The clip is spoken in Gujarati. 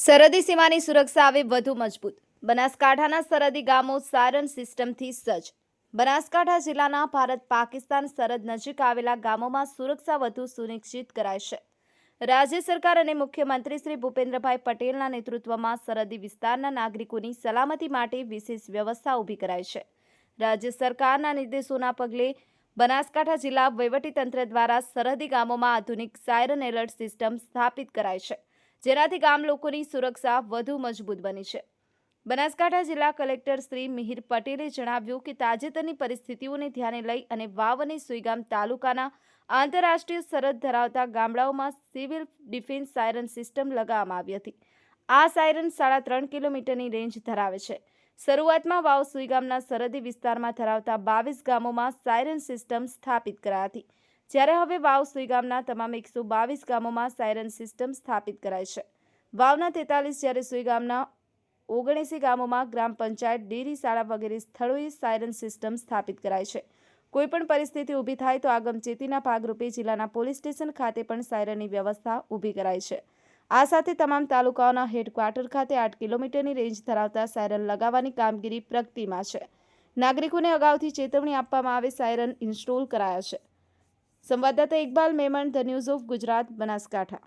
સરહદી સીમાની સુરક્ષા આવે વધુ મજબૂત. બનાસકાંઠાના સરહદી ગામો સાયરન સિસ્ટમથી સજ્જ. બનાસકાંઠા જિલ્લાના ભારત પાકિસ્તાન સરહદ નજીક આવેલા ગામોમાં સુરક્ષા વધુ સુનિશ્ચિત કરાય છે. રાજ્ય સરકાર અને મુખ્યમંત્રી શ્રી ભૂપેન્દ્રભાઈ પટેલના નેતૃત્વમાં સરહદી વિસ્તારના નાગરિકોની સલામતી માટે વિશેષ વ્યવસ્થા ઊભી કરાઈ છે. રાજ્ય સરકારના નિર્દેશોના પગલે બનાસકાંઠા જિલ્લા વહીવટીતંત્ર દ્વારા સરહદી ગામોમાં આધુનિક સાયરન એલર્ટ સિસ્ટમ સ્થાપિત કરાઈ છે. જેનાથી ગામ લોકોની સુરક્ષા વધુ મજબૂત બની છે. બનાસકાંઠા જિલ્લા કલેક્ટર શ્રી મિહિર પટેલે જણાવ્યું કે તાજેતરની પરિસ્થિતિઓને ધ્યાને લઈ અને વાવ અને સુઈગામ તાલુકાના આંતરરાષ્ટ્રીય સરહદ ધરાવતા ગામડાઓમાં સિવિલ ડિફેન્સ સાયરન સિસ્ટમ લગાવવામાં આવી હતી. આ સાયરન સાડા ત્રણ કિલોમીટરની રેન્જ ધરાવે છે. શરૂઆતમાં વાવ સુઈગામના સરહદી વિસ્તારમાં ધરાવતા બાવીસ ગામોમાં સાયરન સિસ્ટમ સ્થાપિત કરાઈ હતી. જ્યારે હવે વાવ સુઈગામના તમામ એકસો બાવીસ ગામોમાં સાયરન સિસ્ટમ સ્થાપિત કરાઈ છે. વાવના તેતાલીસ જ્યારે સુઈગામના ઓગણીસી ગામોમાં ગ્રામ પંચાયત, ડેરી શાળા વગેરે સ્થળોએ સાયરન સિસ્ટમ સ્થાપિત કરાઈ છે. કોઈપણ પરિસ્થિતિ ઊભી થાય તો આગમચેતીના ભાગરૂપે જિલ્લાના પોલીસ સ્ટેશન ખાતે પણ સાયરનની વ્યવસ્થા ઊભી કરાઈ છે. આ સાથે તમામ તાલુકાઓના હેડક્વાર્ટર ખાતે આઠ કિલોમીટરની રેન્જ ધરાવતા સાયરન લગાવવાની કામગીરી પ્રગતિમાં છે. નાગરિકોને અગાઉથી ચેતવણી આપવામાં આવે સાયરન ઇન્સ્ટોલ કરાયા છે. સંવાદદાતા Iqbal Memon the news of Gujarat Banaskantha.